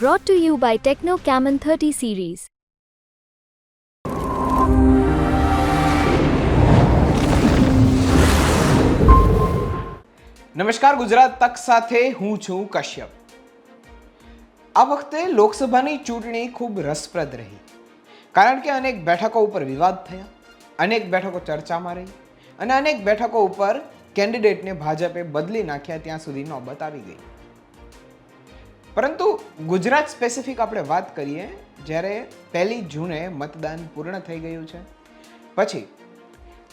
Brought to you by Techno Camon 30 series. નમસ્કાર, ગુજરાત તક સાથે હું છું કશ્યપ. આ વખતે લોકસભાની ચૂંટણી ખૂબ રસપ્રદ રહી. કારણ કે અનેક બેઠકો ઉપર વિવાદ થયા, અનેક બેઠકો ચર્ચામાં રહી અને અનેક બેઠકો ઉપર કેન્ડિડેટને ભાજપે બદલી નાખ્યા ત્યાં સુધી નોબત આવી ગઈ. પરંતુ ગુજરાત સ્પેસિફિક આપણે વાત કરીએ, જ્યારે પહેલી જૂને મતદાન પૂર્ણ થઈ ગયું છે. પછી,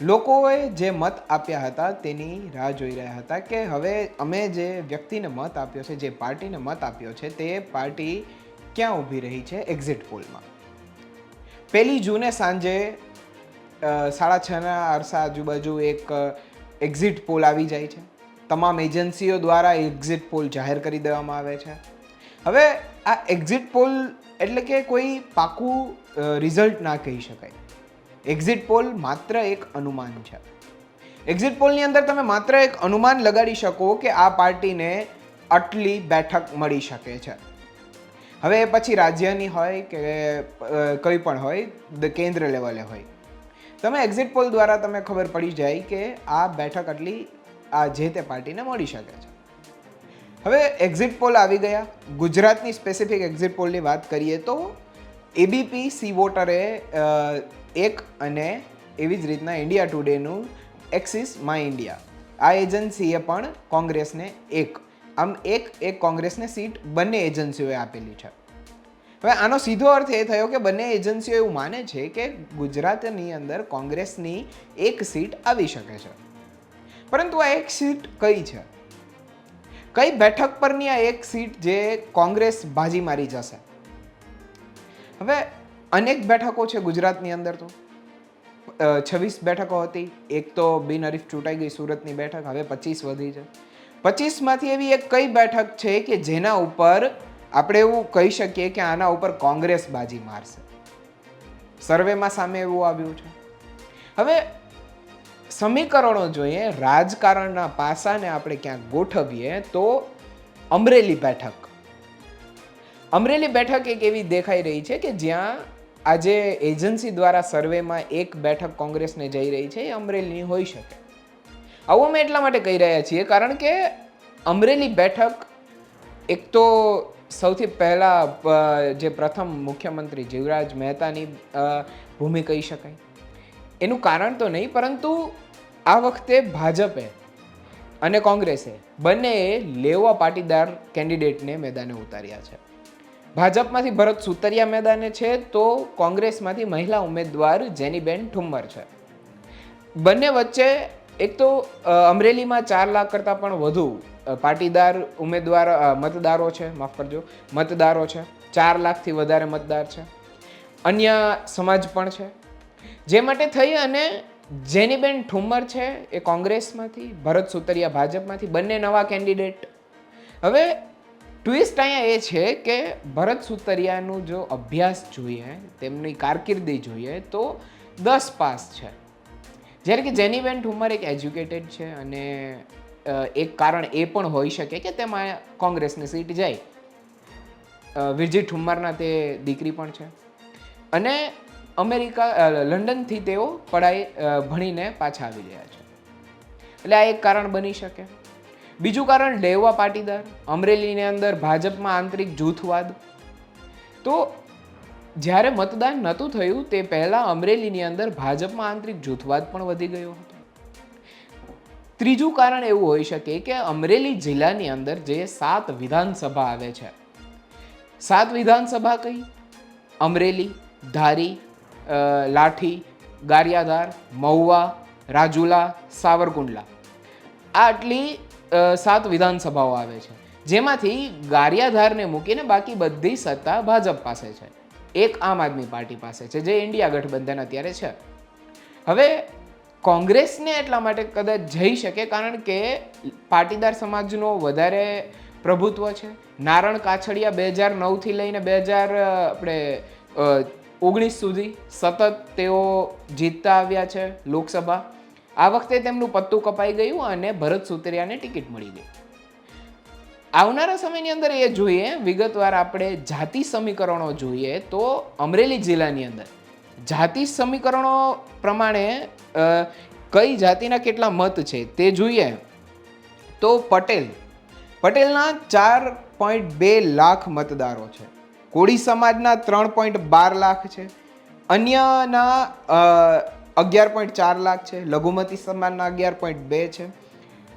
લોકોએ જે મત આપ્યા હતા તેની રાહ જોઈ રહ્યા હતા કે હવે અમે જે વ્યક્તિને મત આપ્યો છે, જે પાર્ટીને મત આપ્યો છે, તે પાર્ટી ક્યાં ઊભી રહી છે એક્ઝિટ પોલમાં પહેલી જૂને સાંજે સાડા છના અરસા આજુબાજુ એક એક્ઝિટ પોલ આવી જાય છે. તમામ એજન્સીઓ દ્વારા એક્ઝિટ પોલ જાહેર કરી દેવામાં આવે છે. હવે આ એક્ઝિટ પોલ એટલે કે કોઈ પાકું રિઝલ્ટ ના કહી શકાય. એક્ઝિટ પોલ માત્ર એક અનુમાન છે. એક્ઝિટ પોલની અંદર તમે માત્ર એક અનુમાન લગાડી શકો કે આ પાર્ટીને આટલી બેઠક મળી શકે છે. હવે એ પછી રાજ્યની હોય કે કંઈ પણ હોય કેન્દ્ર લેવલે હોય. તમે એક્ઝિટ પોલ દ્વારા તમે ખબર પડી જાય કે આ બેઠક આટલી, આ જે તે પાર્ટીને મળી શકે છે. હવે એક્ઝિટ પોલ આવી ગયા. ગુજરાતની સ્પેસિફિક એક્ઝિટ પોલની વાત કરીએ તો એબીપી સી વોટરે એક અને એવી જ રીતના ઇન્ડિયા ટુડેનું એક્સિસ માય ઇન્ડિયા આ એજન્સીએ પણ કોંગ્રેસને એક. આમ એક એક કોંગ્રેસને સીટ બંને એજન્સીઓએ આપેલી છે. હવે આનો સીધો અર્થ એ થયો કે બંને એજન્સીઓ એવું માને છે કે ગુજરાતની અંદર કોંગ્રેસની એક સીટ આવી શકે છે. પરંતુ આ એક સીટ કઈ છે? કઈ બેઠક પરની આ એક સીટ જે કોંગ્રેસ બાજી મારી જશે? હવે અનેક બેઠકો છે ગુજરાતની અંદર તો. છવ્વીસ બેઠકો હતી. એક તો બિનહરીફ ચૂંટાઈ ગઈ સુરતની બેઠક, હવે પચીસ વધી છે. પચીસમાંથી એવી એક કઈ બેઠક છે કે જેના ઉપર આપણે એવું કહી શકીએ કે આના ઉપર કોંગ્રેસ બાજી મારશે? સર્વેમાં સામે એવું આવ્યું છે. હવે સમીકરણો જોઈએ, રાજકારણના પાસાને આપણે ક્યાંક ગોઠવીએ તો અમરેલી બેઠક. અમરેલી બેઠક એક એવી દેખાઈ રહી છે કે જ્યાં આજે એજન્સી દ્વારા સર્વેમાં એક બેઠક કોંગ્રેસને જઈ રહી છે, એ અમરેલીની હોઈ શકે. આવું અમે એટલા માટે કહી રહ્યા છીએ કારણ કે અમરેલી બેઠક એક તો સૌથી પહેલાં જે પ્રથમ મુખ્યમંત્રી જીવરાજ મહેતાની ભૂમિ કહી શકાય. એનું કારણ તો નહીં, પરંતુ આ વખતે ભાજપે અને કોંગ્રેસે બંનેએ લેવા પાટીદાર કેન્ડિડેટને મેદાને ઉતાર્યા છે. ભાજપમાંથી ભરત સુતરિયા મેદાને છે તો કોંગ્રેસમાંથી મહિલા ઉમેદવાર જેનીબેન ઠુમ્મર છે. બંને વચ્ચે એક તો અમરેલીમાં ચાર લાખ કરતાં પણ વધુ પાટીદાર ઉમેદવાર મતદારો છે, માફ કરજો, મતદારો છે. ચાર લાખથી વધારે મતદાર છે. અન્ય સમાજ પણ છે. જે માટે થઈ અને જેનીબેન ઠુમ્મર છે એ કોંગ્રેસમાંથી, ભરત સુતરિયા ભાજપમાંથી, બંને નવા કેન્ડિડેટ. હવે ટ્વિસ્ટ અહીંયા એ છે કે ભરત સુતરિયાનું જો અભ્યાસ જોઈએ, તેમની કારકિર્દી જોઈએ, તો દસ પાસ છે. જ્યારે કે જેનીબેન ઠુમ્મર એક એજ્યુકેટેડ છે અને એક કારણ એ પણ હોઈ શકે કે તેમાં કોંગ્રેસની સીટ જાય. વિરજી ઠુમ્મરના તે દીકરી પણ છે. અને અમેરિકા લંડનથી તેઓ પઢાઈ ભણીને પાછા આવી રહ્યા છે. એટલે આ એક કારણ બની શકે. બીજું કારણ લેવા પાટીદાર, અમરેલીની અંદર ભાજપમાં આંતરિક જૂથવાદ. તો જ્યારે મતદાન નહોતું થયું, તે પહેલાં અમરેલીની અંદર ભાજપમાં આંતરિક જૂથવાદ પણ વધી ગયો હતો. ત્રીજું કારણ એવું હોઈ શકે કે અમરેલી જિલ્લાની અંદર જે સાત વિધાનસભા આવે છે. સાત વિધાનસભા કઈ? અમરેલી, ધારી લાઠી, ગારિયાધાર, મહુવા, રાજુલા, સાવરકુંડલા. આટલી સાત વિધાનસભાઓ આવે છે. જેમાંથી ગારિયાધારને મૂકીને બાકી બધી સત્તા ભાજપ પાસે છે. એક આમ આદમી પાર્ટી પાસે છે, જે ઇન્ડિયા ગઠબંધન અત્યારે છે. હવે, કોંગ્રેસને એટલા માટે કદાચ જઈ શકે કારણ કે પાટીદાર સમાજનો વધારે પ્રભુત્વ છે. નારણ કાછડિયા બે હજાર નવથી લઈને બે હજાર આપણે ઓગણીસ સુધી સતત તેઓ જીતતા આવ્યા છે લોકસભા. આ વખતે તેમનું પત્તું કપાઈ ગયું અને ભરત સુતરિયાને ટિકિટ મળી ગઈ. આવનારા સમયની અંદર એ જોઈએ, વિગતવાર આપણે જાતિ સમીકરણો જોઈએ તો અમરેલી જિલ્લાની અંદર. જાતિ સમીકરણો પ્રમાણે કઈ જાતિના કેટલા મત છે તે જોઈએ. તો પટેલ. પટેલના ચાર પોઈન્ટ બે લાખ મતદારો છે. કોળી સમાજના ત્રણ પોઈન્ટ બાર લાખ છે. અન્યના અગિયાર પોઈન્ટ ચાર લાખ છે. લઘુમતી સમાજના અગિયાર પોઈન્ટ બે છે.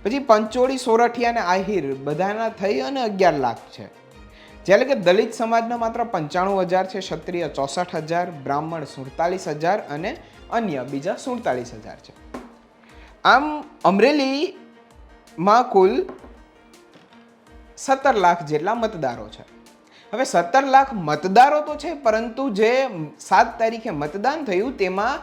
પછી પંચોળી, સોરઠિયા અને આહિર બધાના થઈ અને અગિયાર લાખ છે. જ્યારે કે દલિત સમાજના માત્ર પંચાણું હજાર છે, ક્ષત્રિય ચોસઠ હજાર, બ્રાહ્મણ સુડતાલીસ હજાર અને અન્ય બીજા સુડતાલીસ હજાર છે. આમ અમરેલીમાં કુલ સત્તર લાખ જેટલા મતદારો છે. હવે સત્તર લાખ મતદારો તો છે, પરંતુ જે સાત તારીખે મતદાન થયું તેમાં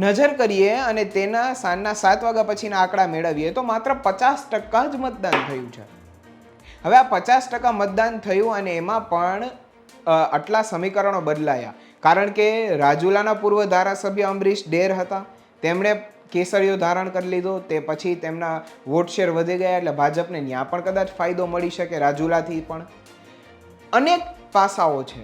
નજર કરીએ અને તેના સાંજના સાત વાગ્યા પછીના આંકડા મેળવીએ તો માત્ર પચાસ ટકા જ મતદાન થયું છે. હવે આ પચાસ ટકા મતદાન થયું અને એમાં પણ આટલા સમીકરણો બદલાયા. કારણ કે રાજુલાના પૂર્વ ધારાસભ્ય અમરીશ ડેર હતા. તેમણે કેસરીઓ ધારણ કરી લીધો, તે પછી તેમના વોટ શેર વધી ગયા એટલે ભાજપને ત્યાં પણ કદાચ ફાયદો મળી શકે રાજુલાથી પણ. અનેક પાસાઓ છે.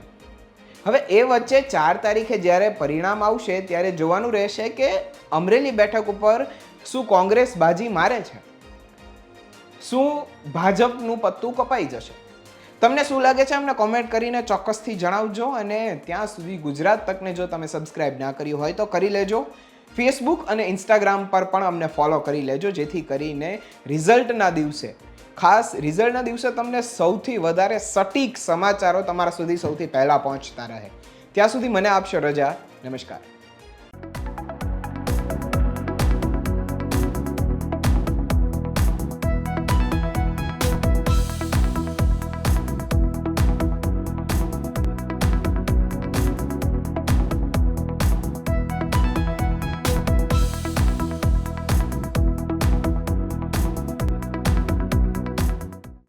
હવે એ વચ્ચે ચાર તારીખે જ્યારે પરિણામ આવશે ત્યારે જોવાનું રહેશે કે અમરેલી બેઠક ઉપર શું કોંગ્રેસ બાજી મારે છે? શું ભાજપનું પત્તું કપાઈ જશે? તમને શું લાગે છે અમને કોમેન્ટ કરીને ચોક્કસથી જણાવજો અને ત્યાં સુધી ગુજરાત તકને જો તમે સબસ્ક્રાઈબ ના કર્યું હોય તો કરી લેજો. ફેસબુક અને ઇન્સ્ટાગ્રામ પર પણ અમને ફોલો કરી લેજો, જેથી કરીને રિઝલ્ટના દિવસે, ખાસ રિઝલ્ટના દિવસે તમને સૌથી વધારે સટીક સમાચારો તમારા સુધી સૌથી પહેલાં પહોંચતા રહે. ત્યાં સુધી મને આપશો રજા. નમસ્કાર.